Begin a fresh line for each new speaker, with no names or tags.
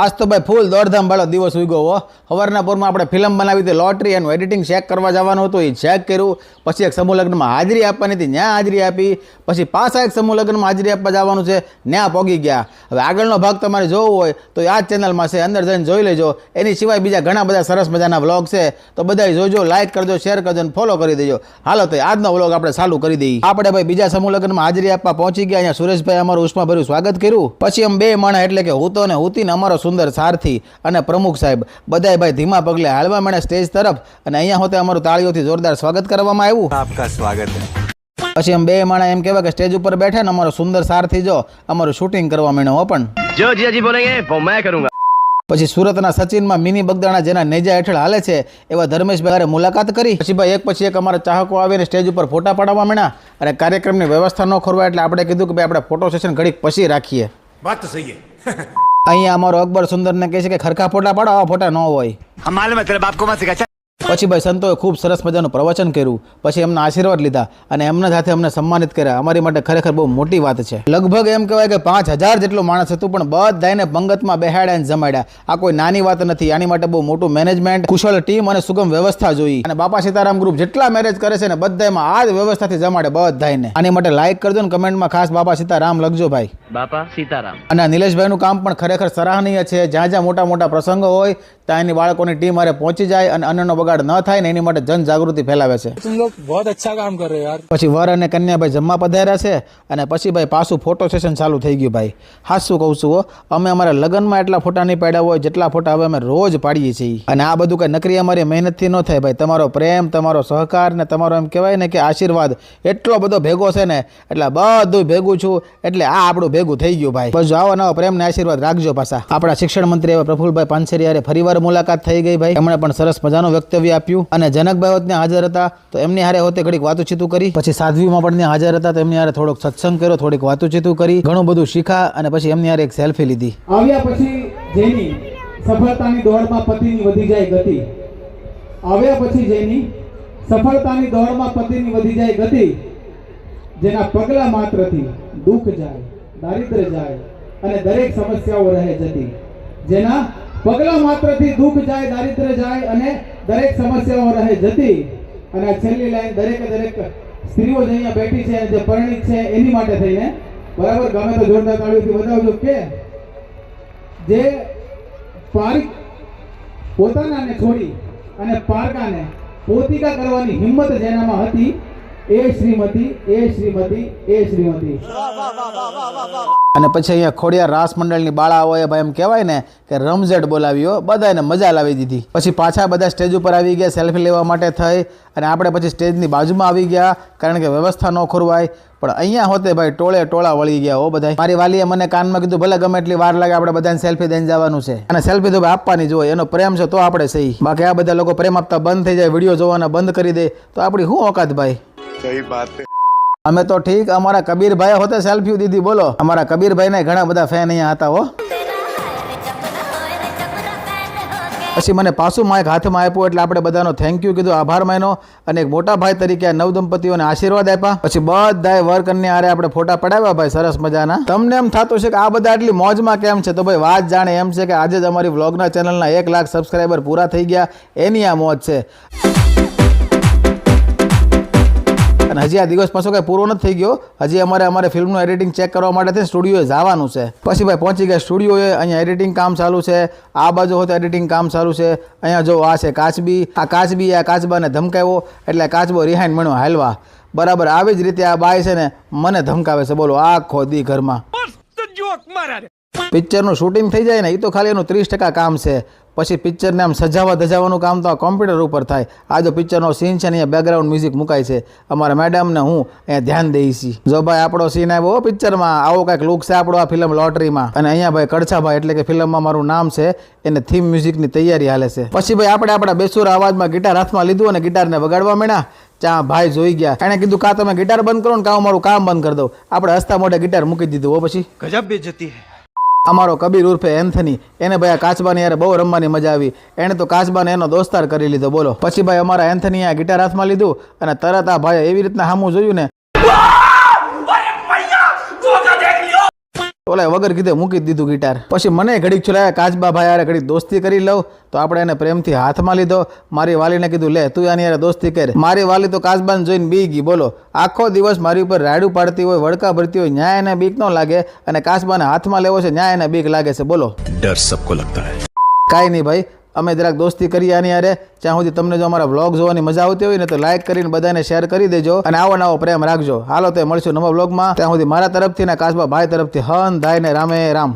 આજ તો ભાઈ ફૂલ દોડધામ વાળો દિવસ ઉગ્યો હો. સવારના પોરમાં આપણે ફિલ્મ બનાવી હતી લોટરી એનું એડિટિંગ ચેક કરવા જવાનું હતું, એ ચેક કર્યું. પછી એક સમૂહ લગ્નમાં હાજરી આપવાની હતી ત્યાં હાજરી આપી. પછી પાછા એક સમૂહ લગ્નમાં હાજરી આપવા જવાનું છે ત્યાં પોગી ગયા. હવે આગળનો ભાગ તમારે જોવો હોય, તો આ ચેનલમાં છે, અંદર જઈને જોઈ લેજો. એની સિવાય બીજા ઘણા બધા સરસ મજાના વ્લોગ છે. તો બધા જોજો લાઇક કરજો શેર કરજો અને ફોલો કરી દેજો. હાલો તો આજનો વ્લોગ આપણે ચાલુ કરી દઈએ. આપણે ભાઈ બીજા સમૂહ લગ્નમાં હાજરી આપવા પહોંચી ગયા, અહીંયા સુરેશભાઈ અમારું ઉષ્માભર્યું સ્વાગત કર્યું. પછી અમે બે માણા એટલે કે હું તો ને હુતી ને અમારો સુંદર સારથી અને પ્રમુખ સાહેબ બધાય ભાઈ ધીમા પગલે હાલવા મેળે સ્ટેજ તરફ અને અહીંયા હોતે અમારું તાળીઓથી જોરદાર સ્વાગત કરવામાં આવ્યું.
આપકા સ્વાગત
પછી એમ બે માણા એમ કેવા કે સ્ટેજ ઉપર બેઠા ને અમારો સુંદર સારથી જો અમારું શૂટિંગ કરવા માંડ્યો પણ.
જો જીજાજી બોલેંગે મેં કરૂંગા.
પછી સુરતના સચિનમાં મિની બગદાણા જેના નેજા હેઠળ હાલે છે એવા ધર્મેશભાઈ મુલાકાત કરી. પછી ભાઈ એક પછી એક અમારા ચાહકો આવીને સ્ટેજ ઉપર ફોટા પાડવા માંડ્યા અને કાર્યક્રમની વ્યવસ્થા ન ખોરવા એટલે આપણે કીધું કે ભાઈ આપણે ફોટો સેશન ઘડીક પછી રાખીએ.
વાત સહી
અહીંયા અમારો અકબર સુંદરને કહે છે કે ખરખા ફોટા પાડો ફોટા ન હોય.
માલુમ હે તેરે બાપ કો મત સિખા
પછી ભાઈ સંતોએ ખૂબ સરસ મજાનું પ્રવચન કર્યું. પછી એમના આશીર્વાદ લીધા અને એમના સાથે અમને સન્માનિત કર્યા. અમારી માટે ખરેખર બહુ મોટી વાત છે. લગભગ એમ કહેવાય કે પાંચ હજાર જેટલો માણસ હતું પણ બધાને પંગતમાં બેહાડ્યા અને જમાડ્યા. આ કોઈ નાની વાત નથી. આની માટે બહુ મોટું મેનેજમેન્ટ કુશળ ટીમ અને સુગમ વ્યવસ્થા જોઈ. અને બાપા સીતારામ ગ્રુપ જેટલા મેરેજ કરે છે ને બધામાં આ જ વ્યવસ્થાથી જમાડે બધાને આની માટે લાઇક કરજો ને કમેન્ટમાં ખાસ બાપા સીતારામ લખજો ભાઈ.
બાપા સીતારામ.
અને નિલેશભાઈનું કામ પણ ખરેખર સરાહનીય છે. જ્યાં જ્યાં મોટા મોટા પ્રસંગો હોય ત્યાં એની બાળકોની ટીમ અરે પહોંચી જાય અને અન્નનો બગાડ ન થાય ને એની માટે જનજાગૃતિ ફેલાવે છે. પછી વર અને કન્યાભાઈ જમવા પધાર્યા છે અને પછી ભાઈ પાછું ફોટો સેશન ચાલુ થઈ ગયું ભાઈ. હા શું કહું છું અમે અમારા લગ્નમાં એટલા ફોટા નહીં પાડ્યા હોય જેટલા ફોટા હવે અમે રોજ પાડીએ છીએ. અને આ બધું કંઈ નકરી અમારી મહેનતથી ન થાય ભાઈ. તમારો પ્રેમ તમારો સહકાર ને તમારો એમ કહેવાય ને કે આશીર્વાદ એટલો બધો ભેગો છે ને એટલે બધું ભેગું છું એટલે આ આપણું ભેગું થઈ ગયું ભાઈ. બસ આવો નવો પ્રેમને આશીર્વાદ રાખજો પાછા. આપણા શિક્ષણ મંત્રી એવા પ્રફુલભાઈ પાનસેરિયારે ફરીવાર મુલાકાત થઈ ગઈ ભાઈ. એમણે પણ સરસ મજાનું વક્તવ્ય આપ્યું અને જનકભાઈ હોત હાજર હતા. તો એમની હારે હોતે ઘડીક વાતુચીતું કરી. પછી સાધ્વીમાં પણ હાજર હતા તો એમની હારે થોડોક સત્સંગ કર્યો, થોડીક વાતુચીતું કરી. ઘણું બધું શીખા અને પછી એમની હારે એક સેલ્ફી લીધી.
આવ્યા પછી જેની સફળતાની દોડમાં પતિની વધી જાય ગતિ. આવ્યા પછી જેની સફળતાની દોડમાં પતિની વધી જાય ગતિ, જેના પગલા માત્રથી દુઃખ જાય, દારિદ્ર જાય અને દરેક સમસ્યાઓ રહે જતી. જેના પગલા માત્રથી દુઃખ જાય દારિદ્ર જાય અને દરેક સમસ્યાઓ રહે જતી. અને છેલ્લી લાઈન દરેકે દરેક સ્ત્રીઓ જે અહીંયા બેઠી છે જે પરણિત છે એની માટે થઈને, બરાબર, ગમે તો જોરદાર તાળીઓથી બતાવજો કે જે પારિક પોતાનાને છોડી અને પારકાને પોતિકા કરવાની હિંમત જેનામાં હતી એ શ્રીમતી એ શ્રીમતી એ શ્રીમતી.
અને પછી અહીંયા ખોડિયાર રાસ મંડળની બાળાઓએ ભાઈ એમ કહેવાય ને કે રમઝટ બોલાવ્યો બધાને મજા લાવી દીધી. પછી પાછા બધા સ્ટેજ ઉપર આવી ગયા, સેલ્ફી લેવા માટે થઈ અને આપણે પછી સ્ટેજની બાજુમાં આવી ગયા, કારણ કે વ્યવસ્થા ન ખોરવાય. પણ અહીંયા હોતે ભાઈ ટોળે ટોળા વળી ગયા હો બધા મારી વાલીએ મને કાનમાં કીધું, ભલે ગમે એટલી વાર લાગે આપણે બધાને સેલ્ફી દઈને જવાનું છે. અને સેલ્ફી તો ભાઈ આપવાની જ હોય, એનો પ્રેમ છે તો આપણે સહી. બાકી આ બધા લોકો પ્રેમ આપતા બંધ થઈ જાય, વીડિયો જોવાના બંધ કરી દે, તો આપણી શું ઓકાત ભાઈ?
સહી વાત
અમે તો ઠીક, અમારા કબીરભાઈ હોતે સેલ્ફી દીધી, બોલો. અમારા કબીરભાઈને ઘણા બધા ફેન અહીંયા હતા હો. પછી મને પાછું માઇક હાથમાં આપ્યું એટલે આપણે બધાનો થેન્ક યુ કીધું, આભાર માન્યો અને એક મોટા ભાઈ તરીકે આ નવદંપતિઓને આશીર્વાદ આપ્યા. પછી બધાએ વર કન્યા હારે આપણે ફોટા પડાવ્યા ભાઈ, સરસ મજાના. તમને એમ થતું છે કે આ બધા આટલી મોજમાં કેમ છે? તો ભાઈ વાત જાણે એમ છે કે આજે જ અમારી વ્લોગના ચેનલના એક લાખ સબસ્ક્રાઈબર પૂરા થઈ ગયા. એની આ મોજ છે. અને હજી આ દિવસ પાછો કઈ પૂરો નથી થઈ ગયો. હજી અમારે અમારે ફિલ્મનું એડિટિંગ ચેક કરવા માટે સ્ટુડિયોએ જવાનું છે. પછી ભાઈ પહોંચી ગયા સ્ટુડિયોએ અહીંયા એડિટિંગ કામ ચાલુ છે. આ બાજુ હોય તો એડિટિંગ કામ ચાલુ છે. અહીંયા જો આ છે કાચબી. આ કાચબી આ કાચબાને ધમકાવ્યો. એટલે કાચબો રિહાઈન મળ્યો હાલવા. બરાબર આવી જ રીતે આ બાય છે ને મને ધમકાવે છે. બોલો આખો દી ઘરમાં. પિક્ચરનું શૂટિંગ થઈ જાય ને એ તો ખાલી એનું ત્રીસ ટકા કામ છે. પછી પિક્ચરને આમ સજાવવા ધજાવવાનું કામ તો આ કોમ્પ્યુટર ઉપર થાય. આ જો પિક્ચરનો સીન છે ને અહીંયા બેકગ્રાઉન્ડ મ્યુઝિક મુકાય છે. અમારા મેડમને હું અહીંયા ધ્યાન દઈ છીએ. જો ભાઈ આપણો સીન આવ્યો પિક્ચરમાં આવો કાંઈક લુક છે આપણો આ ફિલ્મ લોટરીમાં અને અહીંયા ભાઈ કડછાભાઈ એટલે કે ફિલ્મમાં મારું નામ છે, એને થીમ મ્યુઝિકની તૈયારી હાલે છે. પછી ભાઈ આપણે આપણા બેસુરા અવાજમાં ગિટાર હાથમાં લીધું અને ગિટારને વગાડવા માંડ્યા. ત્યાં ભાઈ જોઈ ગયા. એણે કીધું, કા તમે ગિટાર બંધ કરો ને, કાં મારું કામ બંધ કરી દઉં? આપણે હસ્તા મોઢે ગિટાર મૂકી દીધું હો પછી.
ગજબ બેજતી હે.
અમારો કબીર ઉર્ફે એન્થની. એને ભાઈ આ કાચબાની યાર બહુ રમવાની મજા આવી. એણે તો કાચબાને એનો દોસ્તાર કરી લીધો. બોલો. પછી ભાઈ અમારા એન્થની આ ગિટાર હાથમાં લીધું અને તરત આ ભાઈ એવી રીતના હામું જોયું ને ઓલા વગર કીધે મૂકી દીધું ગિટાર. પછી મને ઘડીક છુલાયા કાચબા ભાઈ યારે ઘડીક દોસ્તી કરી લઉં. તો આપણે એને પ્રેમથી હાથમાં લીધો. મારી વાલીને કીધું લે તું આની યાર દોસ્તી કર. મારી વાલી તો કાચબાને જોઈને બી ગઈ બોલો. આખો દિવસ મારી ઉપર રાડું પાડતી હોય વડકા ભરતી હોય ન્યાય એને બીક ન લાગે. અને કાચબાને હાથમાં લેવો છે ન્યાય એને બીક લાગે છે બોલો.
ડર સબકો લગતા હે.
કાંઈ નહીં ભાઈ અમે જરાક દોસ્તી કરીએ આની યારે ત્યાં સુધી તમને જો અમારા વ્લોગ જોવાની મજા આવતી હોય ને તો લાઇક કરીને બધાને શેર કરી દેજો અને આવો નવો પ્રેમ રાખજો. હાલો તો મળશું નવા વ્લોગમાં ત્યાં સુધી મારા તરફથી ને કાશબા ભાઈ તરફથી. હન ધાય ને રામે રામ.